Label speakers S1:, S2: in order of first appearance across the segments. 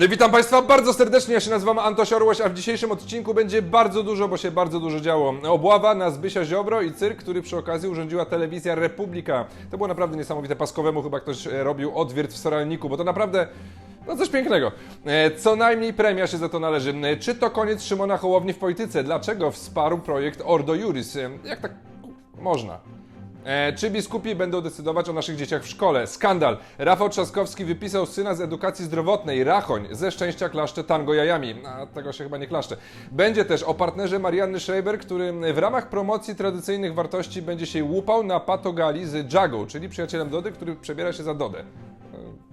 S1: No Witam Państwa bardzo serdecznie, ja się nazywam Antoś Orłoś, a w dzisiejszym odcinku będzie bardzo dużo, bo się bardzo dużo działo. Obława na Zbysia Ziobro i cyrk, który przy okazji urządziła telewizja Republika. To było naprawdę niesamowite, Paskowemu chyba ktoś e, robił odwiert w Soralniku, bo to naprawdę... No coś pięknego. E, Co najmniej premia się za to należy. E, Czy to koniec Szymona Hołowni w polityce? Dlaczego wsparł projekt Ordo Juris? Jak tak można? E, czy biskupi będą decydować o naszych dzieciach w szkole? Skandal. Rafał Trzaskowski wypisał syna z edukacji zdrowotnej, Rachoń, ze szczęścia klaszcze tango jajami. A tego się chyba nie klaszcze. Będzie też o partnerze Marianny Schreiber, który w ramach promocji tradycyjnych wartości będzie się łupał na patogali z Jagą, czyli przyjacielem Dody, który przebiera się za Dodę.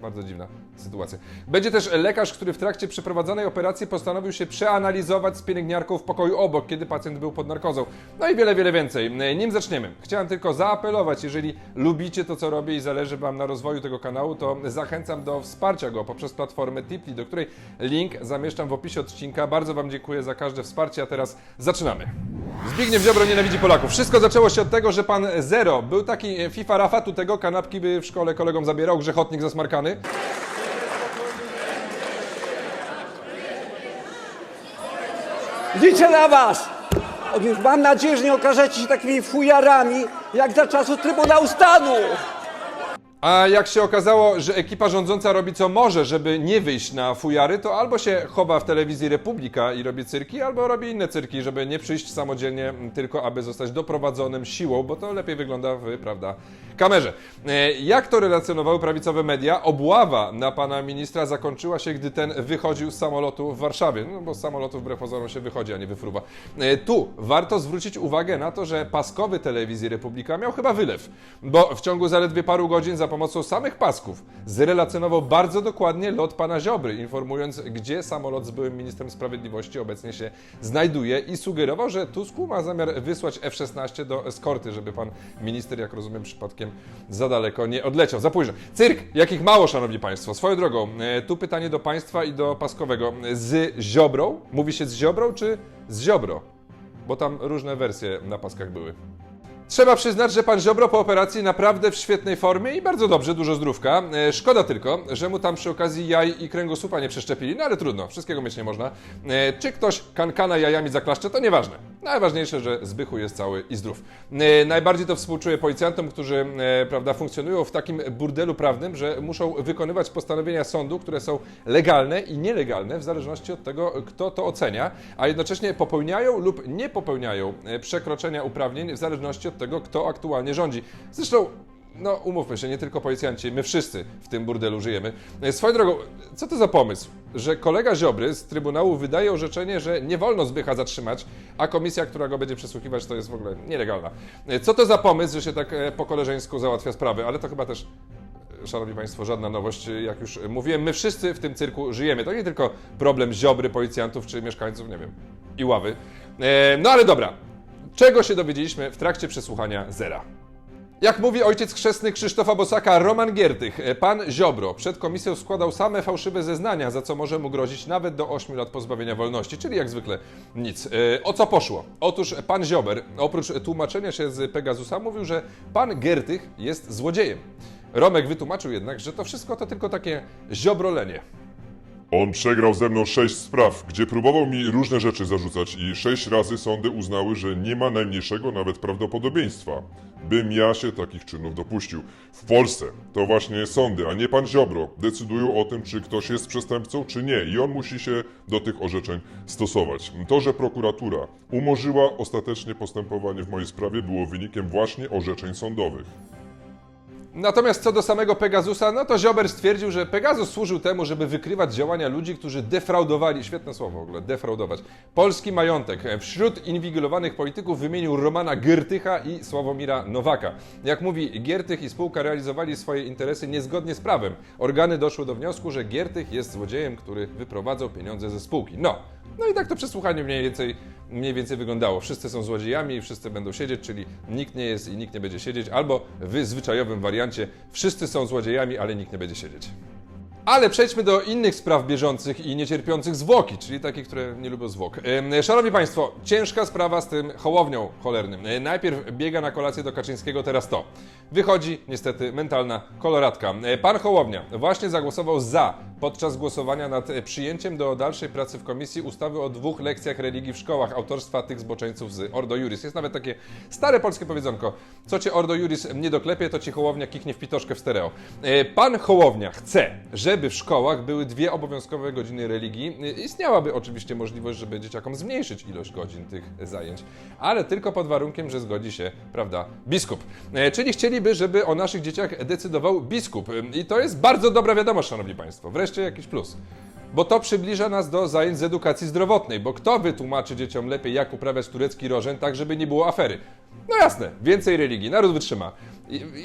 S1: Bardzo dziwna sytuacja. Będzie też lekarz, który w trakcie przeprowadzonej operacji postanowił się przeanalizować z pielęgniarką w pokoju obok, kiedy pacjent był pod narkozą. No i wiele, wiele więcej. Nim zaczniemy, chciałem tylko zaapelować, jeżeli lubicie to, co robię i zależy Wam na rozwoju tego kanału, to zachęcam do wsparcia go poprzez platformę Tipli, do której link zamieszczam w opisie odcinka. Bardzo Wam dziękuję za każde wsparcie, a teraz zaczynamy. Zbigniew Ziobro nienawidzi Polaków. Wszystko zaczęło się od tego, że pan Zero był taki FIFA Rafatu tego, kanapki by w szkole kolegom zabierał, grzechotnik zasmarkany.
S2: Liczę na was! Mam nadzieję, że nie okażecie się takimi fujarami, jak za czasów Trybunału Stanu!
S1: A jak się okazało, że ekipa rządząca robi co może, żeby nie wyjść na fujary, to albo się chowa w telewizji Republika i robi cyrki, albo robi inne cyrki, żeby nie przyjść samodzielnie, tylko aby zostać doprowadzonym siłą, bo to lepiej wygląda w, prawda, kamerze. E, Jak to relacjonowały prawicowe media, obława na pana ministra zakończyła się, gdy ten wychodził z samolotu w Warszawie. No bo z samolotu wbrew pozorom się wychodzi, a nie wyfruwa. E, Tu warto zwrócić uwagę na to, że paskowy telewizji Republika miał chyba wylew, bo w ciągu zaledwie paru godzin za pomocą samych pasków zrelacjonował bardzo dokładnie lot pana Ziobry, informując, gdzie samolot z byłym ministrem sprawiedliwości obecnie się znajduje i sugerował, że Tusku ma zamiar wysłać F-16 do eskorty, żeby pan minister, jak rozumiem, przypadkiem za daleko nie odleciał. Za późno. Cyrk, jakich mało, szanowni państwo. Swoją drogą, e, tu pytanie do państwa i do Paskowego. Z Ziobrą? Mówi się z Ziobrą czy z Ziobro? Bo tam różne wersje na paskach były. Trzeba przyznać, że pan Ziobro po operacji naprawdę w świetnej formie i bardzo dobrze, dużo zdrówka. E, Szkoda tylko, że mu tam przy okazji jaj i kręgosłupa nie przeszczepili, no ale trudno, wszystkiego mieć nie można. E, Czy ktoś kankana jajami zaklaszcze, to nieważne. Najważniejsze, że Zbychu jest cały i zdrów. E, Najbardziej to współczuję policjantom, którzy e, prawda, funkcjonują w takim burdelu prawnym, że muszą wykonywać postanowienia sądu, które są legalne i nielegalne w zależności od tego, kto to ocenia, a jednocześnie popełniają lub nie popełniają e, przekroczenia uprawnień w zależności od tego, kto aktualnie rządzi. Zresztą no, umówmy się, nie tylko policjanci, my wszyscy w tym burdelu żyjemy. E, Swoją drogą, co to za pomysł, że kolega Ziobry z Trybunału wydaje orzeczenie, że nie wolno Zbycha zatrzymać, a komisja, która go będzie przesłuchiwać, to jest w ogóle nielegalna. E, Co to za pomysł, że się tak e, po koleżeńsku załatwia sprawy, ale to chyba też Szanowni Państwo, żadna nowość, jak już mówiłem, my wszyscy w tym cyrku żyjemy. To nie tylko problem ziobry, policjantów czy mieszkańców, nie wiem, i ławy. E, no ale dobra, czego się dowiedzieliśmy w trakcie przesłuchania Zera? Jak mówi ojciec chrzestny Krzysztofa Bosaka, Roman Giertych, e, pan Ziobro przed komisją składał same fałszywe zeznania, za co może mu grozić nawet do 8 lat pozbawienia wolności, czyli jak zwykle nic. E, O co poszło? Otóż pan Ziober, oprócz tłumaczenia się z Pegasusa, mówił, że pan Giertych jest złodziejem. Romek wytłumaczył jednak, że to wszystko to tylko takie ziobrolenie.
S3: On przegrał ze mną sześć spraw, gdzie próbował mi różne rzeczy zarzucać i sześć razy sądy uznały, że nie ma najmniejszego nawet prawdopodobieństwa, bym ja się takich czynów dopuścił. W Polsce to właśnie sądy, a nie pan Ziobro, decydują o tym, czy ktoś jest przestępcą, czy nie i on musi się do tych orzeczeń stosować. To, że prokuratura umorzyła ostatecznie postępowanie w mojej sprawie było wynikiem właśnie orzeczeń sądowych.
S1: Natomiast co do samego Pegasusa, no to Ziober stwierdził, że Pegasus służył temu, żeby wykrywać działania ludzi, którzy defraudowali, świetne słowo w ogóle, defraudować, polski majątek. Wśród inwigilowanych polityków wymienił Romana Giertycha i Sławomira Nowaka. Jak mówi Giertych i spółka realizowali swoje interesy niezgodnie z prawem. Organy doszły do wniosku, że Giertych jest złodziejem, który wyprowadzał pieniądze ze spółki. No, no i tak to przesłuchanie mniej więcej, mniej więcej wyglądało. Wszyscy są złodziejami i wszyscy będą siedzieć, czyli nikt nie jest i nikt nie będzie siedzieć, albo w zwyczajowym wariancie wszyscy są złodziejami, ale nikt nie będzie siedzieć. Ale przejdźmy do innych spraw bieżących i niecierpiących zwłoki, czyli takich, które nie lubią zwłok. Szanowni Państwo, ciężka sprawa z tym hołownią cholernym. Yy, Najpierw biega na kolację do Kaczyńskiego, teraz to. Wychodzi niestety mentalna koloratka. Yy, Pan Hołownia właśnie zagłosował za podczas głosowania nad e, przyjęciem do dalszej pracy w komisji ustawy o dwóch lekcjach religii w szkołach autorstwa tych zboczeńców z Ordo Juris. Jest nawet takie stare polskie powiedzonko. Co cię Ordo Juris nie doklepie, to ci Hołownia kichnie w pitoszkę w stereo. E, Pan Hołownia chce, żeby w szkołach były dwie obowiązkowe godziny religii. Istniałaby oczywiście możliwość, żeby dzieciakom zmniejszyć ilość godzin tych zajęć, ale tylko pod warunkiem, że zgodzi się, prawda, biskup. E, Czyli chcieliby, żeby o naszych dzieciach decydował biskup. E, I to jest bardzo dobra wiadomość, szanowni państwo. Wreszcie jakiś plus. Bo to przybliża nas do zajęć z edukacji zdrowotnej, bo kto wytłumaczy dzieciom lepiej, jak uprawiać turecki rożen, tak żeby nie było afery? No jasne, więcej religii, naród wytrzyma.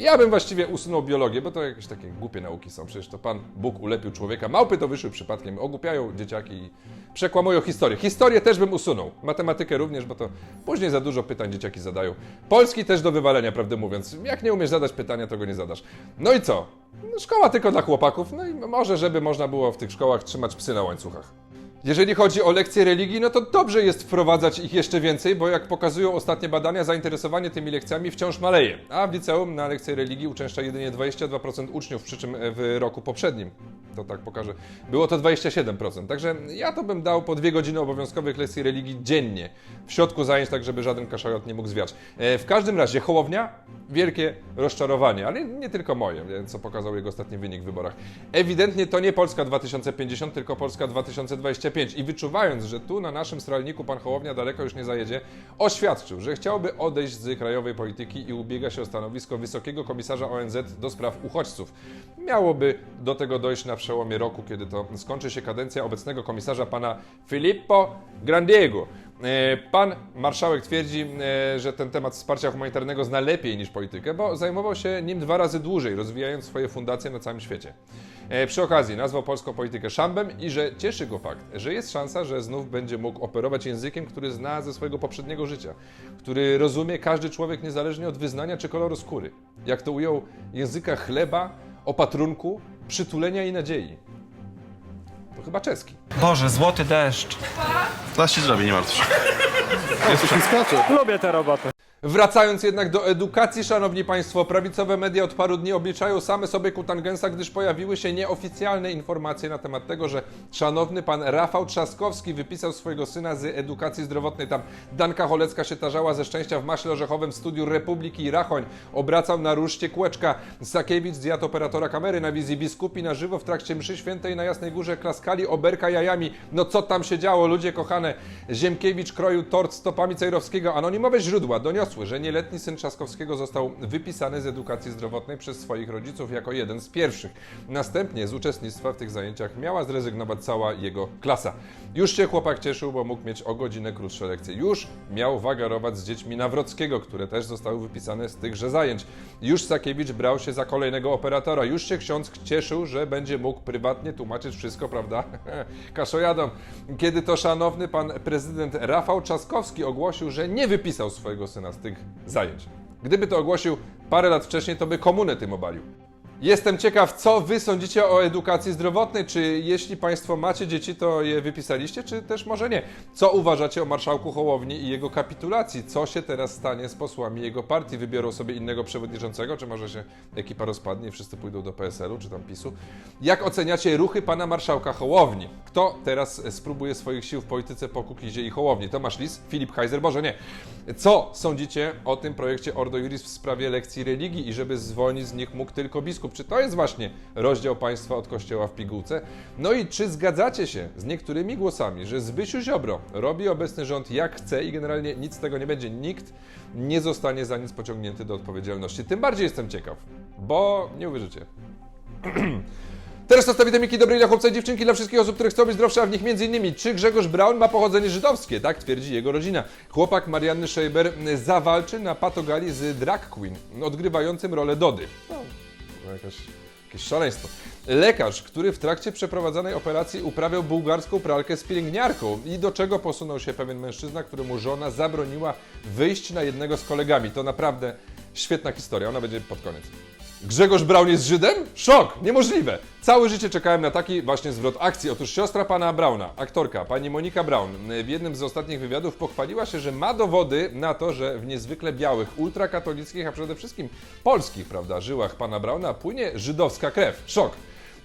S1: Ja bym właściwie usunął biologię, bo to jakieś takie głupie nauki są. Przecież to Pan Bóg ulepił człowieka. Małpy to wyszły przypadkiem, ogłupiają dzieciaki i przekłamują historię. Historię też bym usunął. Matematykę również, bo to później za dużo pytań dzieciaki zadają. Polski też do wywalenia, prawdę mówiąc. Jak nie umiesz zadać pytania, to go nie zadasz. No i co? No, Szkoła tylko dla chłopaków, no i może, żeby można było w tych szkołach trzymać psy na łańcuchach. Jeżeli chodzi o lekcje religii, no to dobrze jest wprowadzać ich jeszcze więcej, bo jak pokazują ostatnie badania, zainteresowanie tymi lekcjami wciąż maleje. A w liceum na lekcje religii uczęszcza jedynie 22% uczniów, przy czym w roku poprzednim, to tak pokażę, było to 27%. Także ja to bym dał po dwie godziny obowiązkowych lekcji religii dziennie, w środku zajęć, tak żeby żaden kaszalot nie mógł zwiać. E, W każdym razie Hołownia, wielkie rozczarowanie, ale nie tylko moje, co pokazał jego ostatni wynik w wyborach. Ewidentnie to nie Polska 2050, tylko Polska 2025 i wyczuwając, że tu na naszym stralniku pan Hołownia daleko już nie zajedzie, oświadczył, że chciałby odejść z krajowej polityki i ubiega się o stanowisko wysokiego komisarza ONZ do spraw uchodźców. Miałoby do tego dojść na przełomie roku, kiedy to skończy się kadencja obecnego komisarza pana Filippo Grandiego. E, Pan marszałek twierdzi, e, że ten temat wsparcia humanitarnego zna lepiej niż politykę, bo zajmował się nim dwa razy dłużej, rozwijając swoje fundacje na całym świecie. E, Przy okazji nazwał polską politykę szambem i że cieszy go fakt, że jest szansa, że znów będzie mógł operować językiem, który zna ze swojego poprzedniego życia, który rozumie każdy człowiek niezależnie od wyznania czy koloru skóry. Jak to ujął, języka chleba, opatrunku, przytulenia i nadziei. To chyba czeski.
S4: Boże, złoty deszcz.
S5: Zaraz ci zrobię, nie martw się.
S6: Lubię tę robotę.
S1: Wracając jednak do edukacji, szanowni państwo, prawicowe media od paru dni obliczają same sobie kutangensa, gdyż pojawiły się nieoficjalne informacje na temat tego, że szanowny pan Rafał Trzaskowski wypisał swojego syna z edukacji zdrowotnej. Tam Danka Cholecka się tarzała ze szczęścia w maśle orzechowym studiu Republiki i Rachoń. Obracał na ruszcie kółeczka. Sakiewicz zjadł operatora kamery na wizji biskupi na żywo w trakcie mszy świętej na Jasnej Górze klaskali oberka jajami. No co tam się działo, ludzie kochane? Ziemkiewicz kroił tort stopami Cejrowskiego. Anonimowe źródła doniosły, że nieletni syn Trzaskowskiego został wypisany z edukacji zdrowotnej przez swoich rodziców jako jeden z pierwszych. Następnie z uczestnictwa w tych zajęciach miała zrezygnować cała jego klasa. Już się chłopak cieszył, bo mógł mieć o godzinę krótsze lekcje. Już miał wagarować z dziećmi Nawrockiego, które też zostały wypisane z tychże zajęć. Już Sakiewicz brał się za kolejnego operatora. Już się ksiądz cieszył, że będzie mógł prywatnie tłumaczyć wszystko, prawda? Kaszojadom. Kiedy to szanowny pan prezydent Rafał Trzaskowski ogłosił, że nie wypisał swojego syna z tych zajęć. Gdyby to ogłosił parę lat wcześniej, to by komunę tym obalił. Jestem ciekaw, co Wy sądzicie o edukacji zdrowotnej. Czy jeśli Państwo macie dzieci, to je wypisaliście, czy też może nie? Co uważacie o marszałku Hołowni i jego kapitulacji? Co się teraz stanie z posłami jego partii? Wybiorą sobie innego przewodniczącego, czy może się ekipa rozpadnie i wszyscy pójdą do PSL-u, czy tam PiSu? Jak oceniacie ruchy pana marszałka Hołowni? Kto teraz spróbuje swoich sił w polityce po Kukizie i Hołowni? Tomasz Lis? Filip Heiser? Boże nie. Co sądzicie o tym projekcie Ordo Juris w sprawie lekcji religii i żeby zwolnić z nich mógł tylko biskup? Czy to jest właśnie rozdział państwa od kościoła w pigułce? No i czy zgadzacie się z niektórymi głosami, że Zbysiu Ziobro robi obecny rząd jak chce i generalnie nic z tego nie będzie? Nikt nie zostanie za nic pociągnięty do odpowiedzialności. Tym bardziej jestem ciekaw, bo nie uwierzycie. Teraz to witamiki dobrej dla chłopca i dziewczynki dla wszystkich osób, które chcą być zdrowsze, a w nich m.in. czy Grzegorz Braun ma pochodzenie żydowskie, tak twierdzi jego rodzina. Chłopak Marianny Schreiber zawalczy na patogali z drag queen, odgrywającym rolę Dody. No, to jakaś, jakieś szaleństwo. Lekarz, który w trakcie przeprowadzanej operacji uprawiał bułgarską pralkę z pielęgniarką i do czego posunął się pewien mężczyzna, któremu żona zabroniła wyjść na jednego z kolegami. To naprawdę świetna historia, ona będzie pod koniec. Grzegorz Braun jest Żydem? Szok! Niemożliwe! Całe życie czekałem na taki właśnie zwrot akcji. Otóż siostra pana Brauna, aktorka, pani Monika Braun, w jednym z ostatnich wywiadów pochwaliła się, że ma dowody na to, że w niezwykle białych, ultrakatolickich, a przede wszystkim polskich, prawda, żyłach pana Brauna płynie żydowska krew. Szok!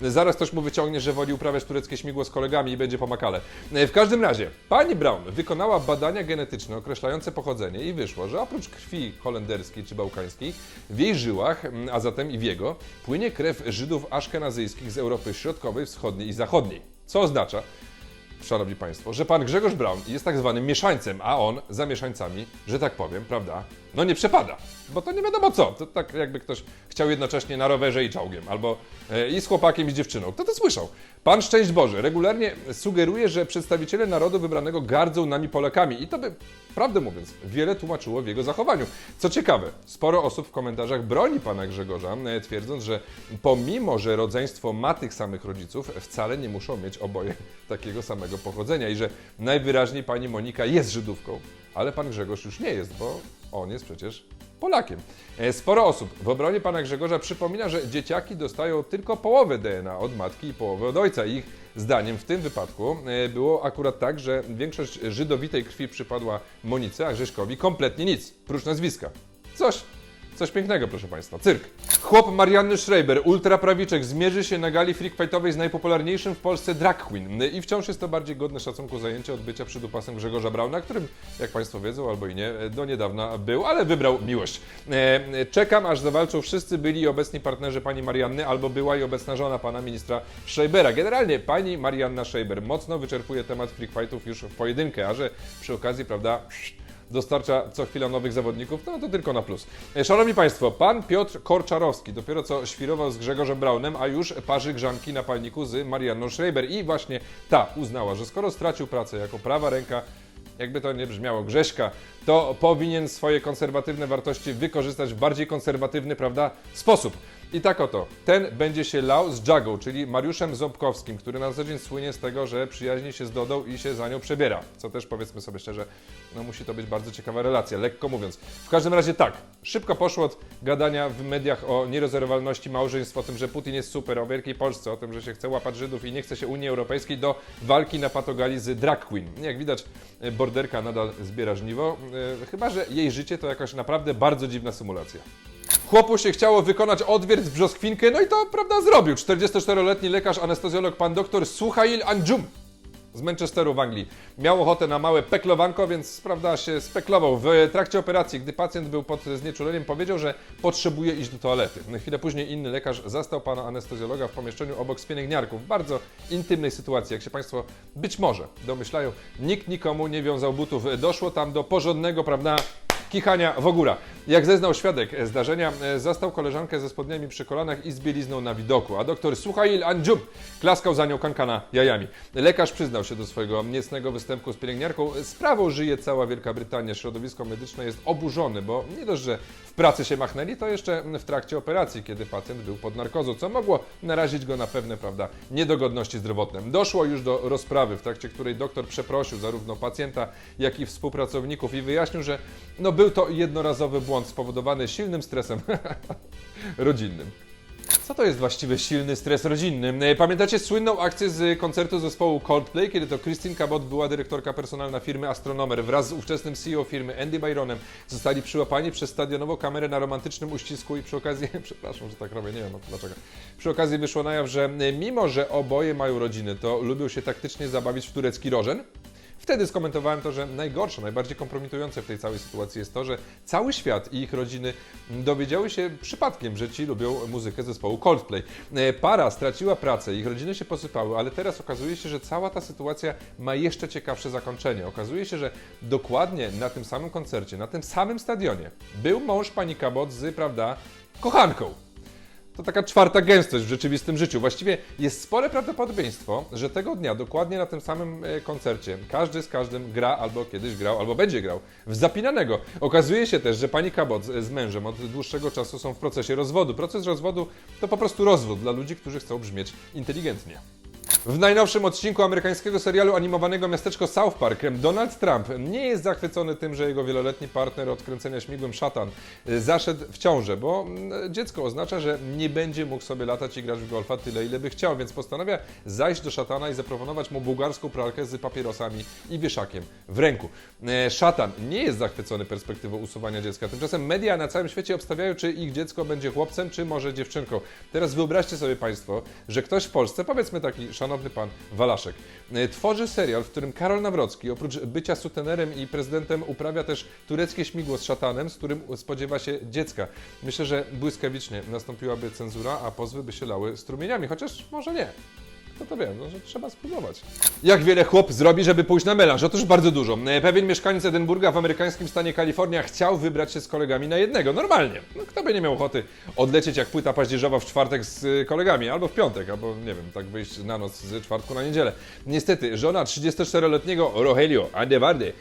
S1: Zaraz ktoś mu wyciągnie, że woli uprawiać tureckie śmigło z kolegami i będzie pomakale. E, W każdym razie, pani Brown wykonała badania genetyczne określające pochodzenie i wyszło, że oprócz krwi holenderskiej czy bałkańskiej, w jej żyłach, m, a zatem i w jego, płynie krew Żydów aszkenazyjskich z Europy Środkowej, Wschodniej i Zachodniej. Co oznacza, Szanowni Państwo, że pan Grzegorz Braun jest tak zwanym mieszańcem, a on za mieszańcami, że tak powiem, prawda, no nie przepada. Bo to nie wiadomo co. To tak jakby ktoś chciał jednocześnie na rowerze i czołgiem, albo e, i z chłopakiem i z dziewczyną. Kto to słyszał? Pan Szczęść Boże regularnie sugeruje, że przedstawiciele narodu wybranego gardzą nami Polakami i to by, prawdę mówiąc, wiele tłumaczyło w jego zachowaniu. Co ciekawe, sporo osób w komentarzach broni pana Grzegorza, e, twierdząc, że pomimo, że rodzeństwo ma tych samych rodziców, wcale nie muszą mieć oboje takiego samego pochodzenia i że najwyraźniej pani Monika jest Żydówką, ale pan Grzegorz już nie jest, bo on jest przecież Polakiem. E, Sporo osób w obronie pana Grzegorza przypomina, że dzieciaki dostają tylko połowę DNA od matki i połowę od ojca. Ich zdaniem w tym wypadku e, było akurat tak, że większość żydowitej krwi przypadła Monice, a Grześkowi kompletnie nic, prócz nazwiska. Coś, coś pięknego, proszę Państwa. Cyrk. Chłop Marianny Schreiber, ultraprawiczek, zmierzy się na gali freak fightowej z najpopularniejszym w Polsce drag queen. I wciąż jest to bardziej godne szacunku zajęcie od bycia przydupasem Grzegorza Brauna, którym, jak Państwo wiedzą albo i nie, do niedawna był, ale wybrał miłość. E, Czekam, aż zawalczą wszyscy byli obecni partnerzy pani Marianny, albo była i obecna żona pana ministra Scheibera. Generalnie pani Marianna Schreiber mocno wyczerpuje temat freak fightów już w pojedynkę, a że przy okazji, prawda, dostarcza co chwila nowych zawodników, no to tylko na plus. E, Szanowni Państwo, pan Piotr Korczarowski dopiero co świrował z Grzegorzem Braunem, a już parzy grzanki na palniku z Marianną Schreiber i właśnie ta uznała, że skoro stracił pracę jako prawa ręka jakby to nie brzmiało, Grześka, to powinien swoje konserwatywne wartości wykorzystać w bardziej konserwatywny, prawda, sposób. I tak oto, ten będzie się lał z Jagą, czyli Mariuszem Ząbkowskim, który na co dzień słynie z tego, że przyjaźni się z Dodą i się za nią przebiera. Co też powiedzmy sobie szczerze, no musi to być bardzo ciekawa relacja, lekko mówiąc. W każdym razie tak, szybko poszło od gadania w mediach o nierozerwalności małżeństw, o tym, że Putin jest super, o Wielkiej Polsce, o tym, że się chce łapać Żydów i nie chce się Unii Europejskiej, do walki na patogali z drag queen. Jak widać, borderka nadal zbiera żniwo, e, chyba że jej życie to jakaś naprawdę bardzo dziwna symulacja. Chłopu się chciało wykonać odwiert w brzoskwinkę, no i to prawda zrobił. 44-letni lekarz, anestezjolog, pan doktor Suhail Anjum z Manchesteru w Anglii. Miał ochotę na małe peklowanko, więc prawda się speklował. W trakcie operacji, gdy pacjent był pod znieczuleniem, powiedział, że potrzebuje iść do toalety. Chwilę później inny lekarz zastał pana anestezjologa w pomieszczeniu obok z pielęgniarką w bardzo intymnej sytuacji. Jak się Państwo być może domyślają, nikt nikomu nie wiązał butów. Doszło tam do porządnego, prawda, kichania w ogóle. Jak zeznał świadek zdarzenia, e, zastał koleżankę ze spodniami przy kolanach i z bielizną na widoku, a doktor Suhail Anjum klaskał za nią kankana jajami. Lekarz przyznał się do swojego niecnego występku z pielęgniarką. Sprawą żyje cała Wielka Brytania. Środowisko medyczne jest oburzone, bo nie dość, że w pracy się machnęli, to jeszcze w trakcie operacji, kiedy pacjent był pod narkozą, co mogło narazić go na pewne, prawda, niedogodności zdrowotne. Doszło już do rozprawy, w trakcie której doktor przeprosił zarówno pacjenta, jak i współpracowników i wyjaśnił, że no, był to jednorazowy błąd spowodowany silnym stresem rodzinnym. Co to jest właściwie silny stres rodzinny? E, Pamiętacie słynną akcję z koncertu zespołu Coldplay, kiedy to Christine Cabot była dyrektorka personalna firmy Astronomer wraz z ówczesnym CEO firmy Andy Byronem zostali przyłapani przez stadionową kamerę na romantycznym uścisku i przy okazji, przepraszam, że tak robię, nie wiem dlaczego, przy okazji wyszło na jaw, że mimo, że oboje mają rodziny, to lubią się taktycznie zabawić w turecki rożen. Wtedy skomentowałem to, że najgorsze, najbardziej kompromitujące w tej całej sytuacji jest to, że cały świat i ich rodziny dowiedziały się przypadkiem, że ci lubią muzykę zespołu Coldplay. E, Para straciła pracę, ich rodziny się posypały, ale teraz okazuje się, że cała ta sytuacja ma jeszcze ciekawsze zakończenie. Okazuje się, że dokładnie na tym samym koncercie, na tym samym stadionie był mąż pani Cabot z, prawda, kochanką. To taka czwarta gęstość w rzeczywistym życiu. Właściwie jest spore prawdopodobieństwo, że tego dnia, dokładnie na tym samym e, koncercie, każdy z każdym gra albo kiedyś grał, albo będzie grał w zapinanego. Okazuje się też, że pani Cabot z z mężem od dłuższego czasu są w procesie rozwodu. Proces rozwodu to po prostu rozwód dla ludzi, którzy chcą brzmieć inteligentnie. W najnowszym odcinku amerykańskiego serialu animowanego miasteczko South Park Donald Trump nie jest zachwycony tym, że jego wieloletni partner od kręcenia śmigłem szatan y, zaszedł w ciążę, bo mm, dziecko oznacza, że nie będzie mógł sobie latać i grać w golfa tyle, ile by chciał, więc postanawia zajść do szatana i zaproponować mu bułgarską pralkę z papierosami i wieszakiem w ręku. E, Szatan nie jest zachwycony perspektywą usuwania dziecka. Tymczasem media na całym świecie obstawiają, czy ich dziecko będzie chłopcem, czy może dziewczynką. Teraz wyobraźcie sobie Państwo, że ktoś w Polsce, powiedzmy taki szanowny pan Walaszek, e, tworzy serial, w którym Karol Nawrocki oprócz bycia sutenerem i prezydentem uprawia też tureckie śmigło z szatanem, z którym spodziewa się dziecka. Myślę, że błyskawicznie nastąpiłaby cenzura, a pozwy by się lały strumieniami, chociaż może nie. Kto to wie, no, że trzeba spróbować. Jak wiele chłop zrobi, żeby pójść na melanż? Otóż bardzo dużo. E, Pewien mieszkaniec Edynburga w amerykańskim stanie Kalifornia chciał wybrać się z kolegami na jednego. Normalnie. No, kto by nie miał ochoty odlecieć jak płyta paździerzowa w czwartek z y, kolegami, albo w piątek, albo nie wiem, tak wyjść na noc z czwartku na niedzielę. Niestety, żona 34-letniego Rogelio Andevarde,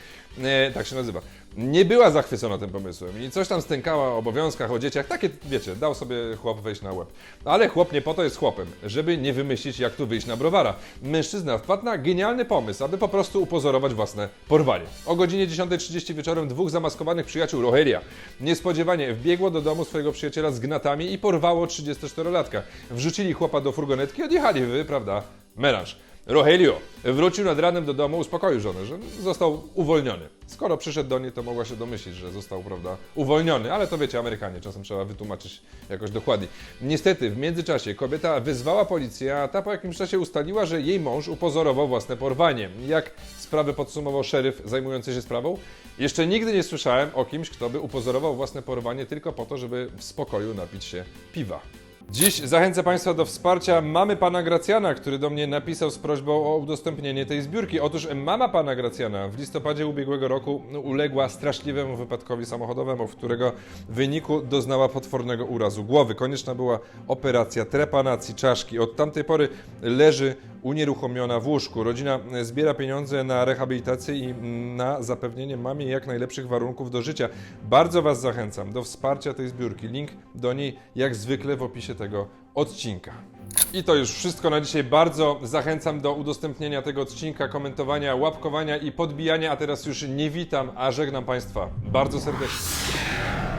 S1: e, tak się nazywa, nie była zachwycona tym pomysłem i coś tam stękała o obowiązkach, o dzieciach. Takie, wiecie, dał sobie chłop wejść na łeb. Ale chłop nie po to jest chłopem, żeby nie wymyślić, jak tu wyjść na browara. Mężczyzna wpadł na genialny pomysł, aby po prostu upozorować własne porwanie. O godzinie 10.30 wieczorem dwóch zamaskowanych przyjaciół Rogelia niespodziewanie wbiegło do domu swojego przyjaciela z gnatami i porwało 34-latka. Wrzucili chłopa do furgonetki i odjechali wy, prawda, melanż. Rogelio wrócił nad ranem do domu, uspokoił żonę, że został uwolniony. Skoro przyszedł do niej, to mogła się domyślić, że został, prawda, uwolniony, ale to wiecie, Amerykanie, czasem trzeba wytłumaczyć jakoś dokładniej. Niestety, w międzyczasie kobieta wyzwała policję, a ta po jakimś czasie ustaliła, że jej mąż upozorował własne porwanie. Jak sprawę podsumował szeryf zajmujący się sprawą? Jeszcze nigdy nie słyszałem o kimś, kto by upozorował własne porwanie tylko po to, żeby w spokoju napić się piwa. Dziś zachęcę Państwa do wsparcia mamy pana Gracjana, który do mnie napisał z prośbą o udostępnienie tej zbiórki. Otóż mama pana Gracjana w listopadzie ubiegłego roku uległa straszliwemu wypadkowi samochodowemu, w którego wyniku doznała potwornego urazu głowy. Konieczna była operacja trepanacji czaszki. Od tamtej pory leży unieruchomiona w łóżku. Rodzina zbiera pieniądze na rehabilitację i na zapewnienie mamie jak najlepszych warunków do życia. Bardzo Was zachęcam do wsparcia tej zbiórki. Link do niej jak zwykle w opisie tego odcinka. I to już wszystko na dzisiaj. Bardzo zachęcam do udostępnienia tego odcinka, komentowania, łapkowania i podbijania. A teraz już nie witam, a żegnam Państwa bardzo serdecznie.